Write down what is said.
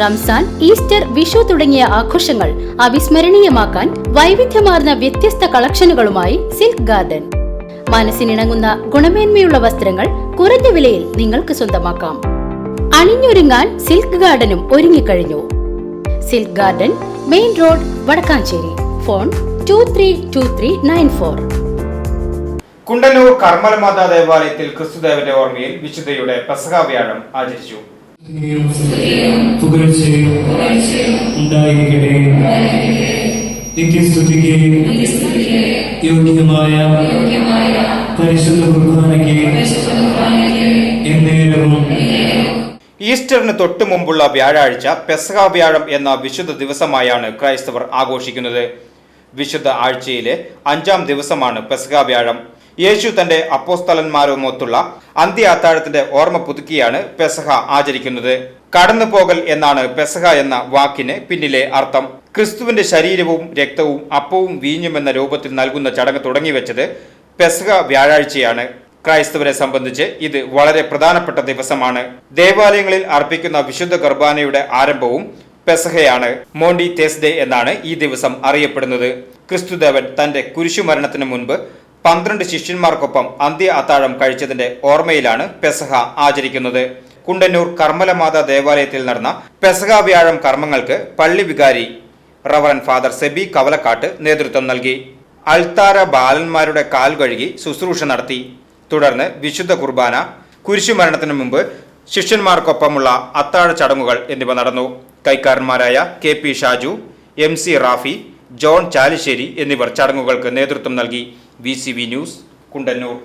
Ramzan Easter Vishu തുടങ്ങിയ ആഘോഷങ്ങൾ അവിസ്മരണീയമാക്കാൻ വൈവിധ്യമാർന്ന വ്യത്യസ്ത കളക്ഷനുകളുമായി സിൽക്ക് ഗാർഡൻ. മനസ്സിനിണങ്ങുന്ന ഗുണമേന്മയുള്ള വസ്ത്രങ്ങൾ കുറഞ്ഞ വിലയിൽ നിങ്ങൾക്ക് സ്വന്തമാക്കാം. അണിഞ്ഞൊരുങ്ങാൻ സിൽക്ക് ഗാർഡനും ഒരുങ്ങിക്കഴിഞ്ഞു. Silk garden main road Vadakkanchery. Phone two three two three nine four Kundannoor Karmalamatha ദേവാലയത്തിൽ ക്രിസ്തുദേവന്റെ ഓർമ്മയിൽ വിശുദ്ധയുടെ പെസഹ വ്യാഴം ആചരിച്ചു. പുകഴ്ചയും ഉണ്ടായിരിക്കട്ടെ. നിത്യസ്തുതിക്ക് യോഗ്യമായ പരിശുദ്ധ കുർബാനയ്ക്ക് എന്നേരവും. ഈസ്റ്ററിന് തൊട്ടു മുമ്പുള്ള വ്യാഴാഴ്ച പെസഹ വ്യാഴം എന്ന വിശുദ്ധ ദിവസമായാണ് ക്രൈസ്തവർ ആഘോഷിക്കുന്നത്. വിശുദ്ധ ആഴ്ചയിലെ അഞ്ചാം ദിവസമാണ് പെസഹ വ്യാഴം. യേശു തന്റെ അപ്പോസ്തലന്മാരുമൊത്തുള്ള അന്ത്യ അത്താഴത്തിന്റെ ഓർമ്മ പുതുക്കിയാണ് പെസഹ ആചരിക്കുന്നത്. കടന്നുപോകൽ എന്നാണ് പെസഹ എന്ന വാക്കിന് പിന്നിലെ അർത്ഥം. ക്രിസ്തുവിന്റെ ശരീരവും രക്തവും അപ്പവും വീഞ്ഞും എന്ന രൂപത്തിൽ നൽകുന്ന ചടങ്ങ് തുടങ്ങിവെച്ചത് പെസഹ വ്യാഴാഴ്ചയാണ്. ക്രൈസ്തവരെ സംബന്ധിച്ച് ഇത് വളരെ പ്രധാനപ്പെട്ട ദിവസമാണ്. ദേവാലയങ്ങളിൽ അർപ്പിക്കുന്ന വിശുദ്ധ കുർബാനയുടെ ആരംഭവും പെസഹയാണ്. മോണ്ടി തേസ്ഡേ എന്നാണ് ഈ ദിവസം അറിയപ്പെടുന്നത്. ക്രിസ്തുദേവൻ തന്റെ കുരിശുമരണത്തിന് മുൻപ് പന്ത്രണ്ട് ശിഷ്യന്മാർക്കൊപ്പം അന്ത്യ അത്താഴം കഴിച്ചതിന്റെ ഓർമ്മയിലാണ് പെസഹ ആചരിക്കുന്നത്. കുണ്ടന്നൂർ കർമ്മലമാതാ ദേവാലയത്തിൽ നടന്ന പെസഹ വ്യാഴം കർമ്മങ്ങൾക്ക് പള്ളി വികാരി റവറൻ ഫാദർ സെബി കവലക്കാട്ട് നേതൃത്വം നൽകി. അൽത്താര ബാലന്മാരുടെ കാൽ കഴുകി ശുശ്രൂഷ നടത്തി. തുടർന്ന് വിശുദ്ധ കുർബാന കുരിശുമരണത്തിന് മുമ്പ് ശിഷ്യന്മാർക്കൊപ്പമുള്ള അത്താഴ ചടങ്ങുകൾ എന്നിവ നടന്നു. കൈക്കാരന്മാരായ K P Shaju M C Rafi John Chalissery എന്നിവർ ചടങ്ങുകൾക്ക് നേതൃത്വം നൽകി. V news Kundannoor.